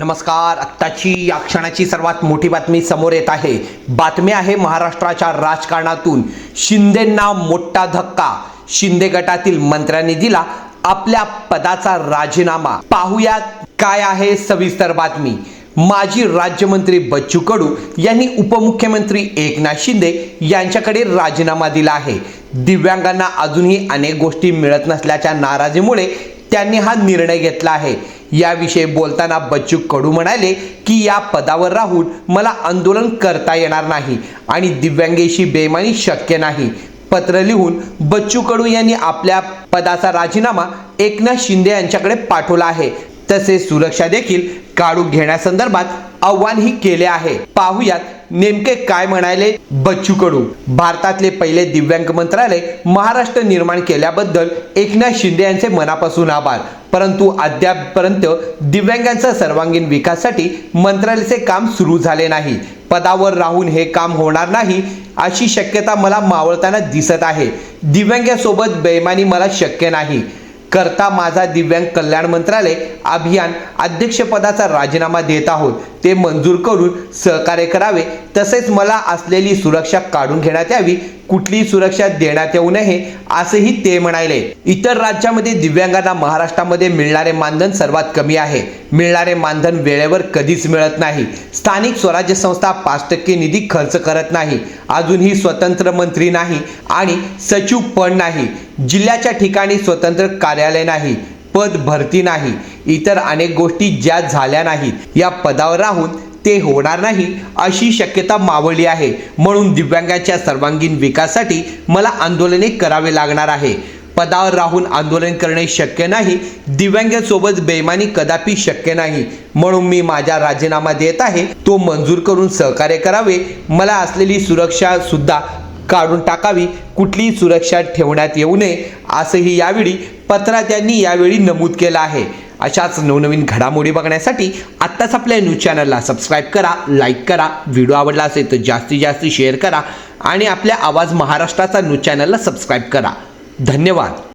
नमस्कार. आत्ताची या क्षणाची सर्वात मोठी बातमी समोर येत आहे. बातमी आहे महाराष्ट्राच्या राजकारणातून. शिंदेंना मोठा धक्का. शिंदे गटातील मंत्र्यांनी दिला आपल्या पदाचा राजीनामा. पाहुयात काय आहे सविस्तर बातमी. माजी राज्यमंत्री बच्चू कडू यांनी उपमुख्यमंत्री एकनाथ शिंदे यांच्याकडे राजीनामा दिला आहे. दिव्यांगांना अजूनही अनेक गोष्टी मिळत नसल्याच्या नाराजीमुळे त्यांनी हा निर्णय घेतला आहे. याविषयी बोलताना बच्चू कडू म्हणाले की या पदावर राहून मला आंदोलन करता येणार नाही आणि दिव्यांगेशी बेमानी शक्य नाही. पत्र लिहून बच्चू कडू यांनी आपल्या पदाचा राजीनामा एकनाथ शिंदे यांच्याकडे पाठवला आहे. तसेच सुरक्षा देखील काढून घेण्यासंदर्भात आव्हानही केले आहे. पाहुयात नेमके काय म्हणाले बच्चू कडू भारतातले पहिले दिव्यांग मंत्रालय महाराष्ट्र निर्माण केल्याबद्दल एकनाथ शिंदे यांचे मनापासून आभार. परंतु अद्यापपर्यंत दिव्यांगांचा सर्वांगीण विकासासाठी मंत्रालयाचे काम सुरू झाले नाही. पदावर राहून हे काम होणार नाही अशी शक्यता मला मावळताना दिसत आहे. दिव्यांगासोबत बेमानी मला शक्य नाही. करता माझा दिव्यांग कल्याण मंत्रालय अभियान अध्यक्षपदाचा राजीनामा देत आहोत. ते मंजूर करून सहकार्य करावे. तसेच मला असलेली सुरक्षा काढून घेण्यात यावी. कुठलीही सुरक्षा देण्यात येऊ नये असंही ते म्हणाले इतर राज्यामध्ये दिव्यांगांना महाराष्ट्रामध्ये मिळणारे मानधन सर्वात कमी आहे. मिळणारे मानधन वेळेवर कधीच मिळत नाही. स्थानिक स्वराज्य संस्था पाच टक्के निधी खर्च करत नाही. अजूनही स्वतंत्र मंत्री नाही आणि सचिव पण नाही. जिल्ह्याच्या ठिकाणी स्वतंत्र कार्यालय नाही पद भरती नाही. इतर अनेक गोष्टी ज्या झाल्या नाहीत या पदावर राहून ते होणार नाही अशी शक्यता मावळली आहे. म्हणून दिव्यांगाच्या सर्वांगीण विकासासाठी मला आंदोलने करावे लागणार आहे. पदावर राहून आंदोलन करणे शक्य नाही. दिव्यांगासोबत बेमानी कदापि शक्य नाही. म्हणून मी माझा राजीनामा देत आहे. तो मंजूर करून सहकार्य करावे. मला असलेली सुरक्षा सुद्धा काढून टाकावी. कुठलीही सुरक्षा ठेवण्यात येऊ नये असंही यावेळी पत्रात त्यांनी यावेळी नमूद केलं आहे. अशाच नवनवीन घडामोडी बघण्यासाठी आत्ताच आपल्या न्यूज चॅनलला सबस्क्राईब करा लाईक करा व्हिडिओ आवडला असेल तर जास्तीत जास्त शेअर करा आणि आपल्या आवाज महाराष्ट्राचा न्यूज चॅनलला सबस्क्राईब करा. धन्यवाद.